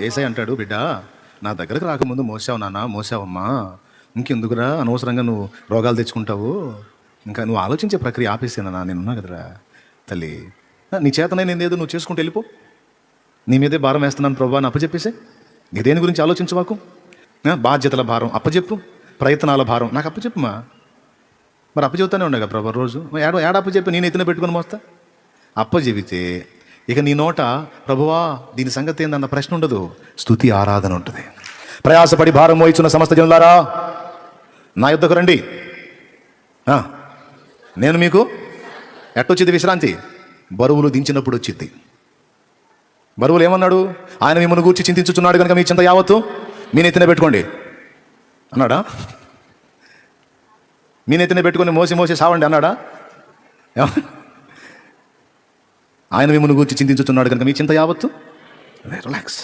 ఏసై అంటాడు బిడ్డ నా దగ్గరకు రాకముందు మోసావు నాన్న మోసావమ్మా. ఇంకెందుకురా? అనవసరంగా నువ్వు రోగాలు తెచ్చుకుంటావు. ఇంకా నువ్వు ఆలోచించే ప్రక్రియ ఆపేసానా నేను ఉన్నా కదరా. తల్లి నీ చేతనే నేను ఏదో నువ్వు చేసుకుంటూ వెళ్ళిపో. నీ మీదే భారం వేస్తున్నాను ప్రభా అని అప్పచెప్పేసే నీ దేని గురించి ఆలోచించవాకు బాధ్యతల భారం అప్పచెప్పు ప్రయత్నాల భారం నాకు అప్పచెప్పుమా మరి అప్పచెప్తానే ఉండగా ప్రభా రోజు? మరి ఏడ ఏడ అప్పచెప్పి నేను ఎత్తున పెట్టుకొని మోస్తా? అప్పచెబితే ఇక నీ నోట ప్రభువా దీని సంగతి ఏందన్న ప్రశ్న ఉండదు. స్థుతి ఆరాధన ఉంటుంది. ప్రయాసపడి భారం మోయిచున్న సమస్త జనులారా నా యుద్ధకు రండి. నేను మీకు ఎట్టొచ్చింది విశ్రాంతి? బరువులు దించినప్పుడు వచ్చింది. బరువులు ఏమన్నాడు? ఆయన మిమ్మల్ని గూర్చి చింతించుచున్నాడు కనుక మీ చింత యావత్తు మీ నెత్తిన పెట్టుకోండి. అన్నాడా? మీ నెత్తిన పెట్టుకొని మోసి మోసి సావండి అన్నాడా? ఆయన మిమ్మల్ని గురించి చింతించుతున్నాడు కనుక మీ చింత యావత్తు? రిలాక్స్